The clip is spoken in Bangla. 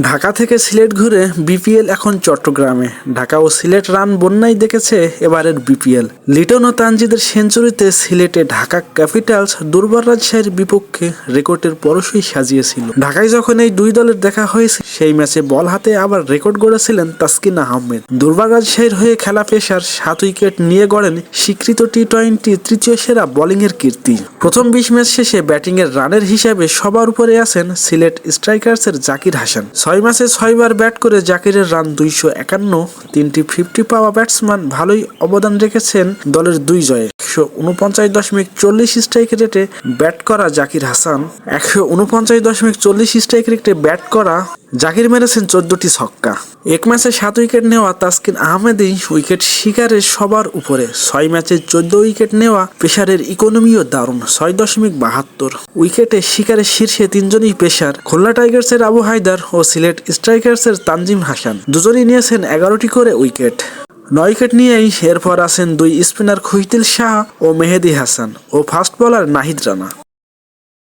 ঢাকা থেকে সিলেট ঘুরে বিপিএল এখন চট্টগ্রামে। ঢাকা ও সিলেট রান বন্যাই দেখেছে এবারের বিপিএল। লিটন ও তানজিদের সেঞ্চুরিতে সিলেটে ঢাকা ক্যাপিটালস দুর্বার রাজশাহীর বিপক্ষে রেকর্ডের পরশই সাজিয়েছিল। ঢাকায় যখন এই দুই দলের দেখা হয়েছে, সেই ম্যাচে বল হাতে আবার রেকর্ড গড়েছিলেন তাসকিন আহমেদ। দুর্বার রাজশাহীর হয়ে খেলা পেশার সাত উইকেট নিয়ে গড়েন স্বীকৃত টি টোয়েন্টি তৃতীয় সেরা বোলিংয়ের কীর্তি। প্রথম বিশ ম্যাচ শেষে ব্যাটিংয়ের রানের হিসাবে সবার উপরে আছেন সিলেট স্ট্রাইকার্সের জাকির হাসান। ছয় মাসে ছয়বার ব্যাট করে জাকিরের রান দুইশো একান্ন, তিনটি ফিফটি পাওয়া ব্যাটসম্যান ভালোই অবদান রেখেছেন দলের দুই জয়ে। একশো উনপঞ্চাশ দশমিক চল্লিশ স্ট্রাইক রেটে ব্যাট করা জাকির হাসান। একশো উনপঞ্চাশ দশমিক চল্লিশ স্ট্রাইক রেটে ব্যাট করা জাকির মেরেছেন চোদ্দটি ছক্কা। এক ম্যাচে সাত উইকেট নেওয়া তাসকিন আহমেদই উইকেট শিকারের সবার উপরে। ছয় ম্যাচে চোদ্দ উইকেট নেওয়া পেশারের ইকোনমিও দারুণ, ছয় দশমিক বাহাত্তর। উইকেটে শিকারের শীর্ষে তিনজনই পেশার খুলনা টাইগার্সের আবু হায়দার ও সিলেট স্ট্রাইকার্সের তানজিম হাসান। দুজনই নিয়েছেন এগারোটি করে উইকেট নয় উইকেট নিয়েই এরপর আছেন দুই স্পিনার খুহিতিল শাহ ও মেহেদি হাসান ও ফাস্ট বোলার নাহিদ রানা।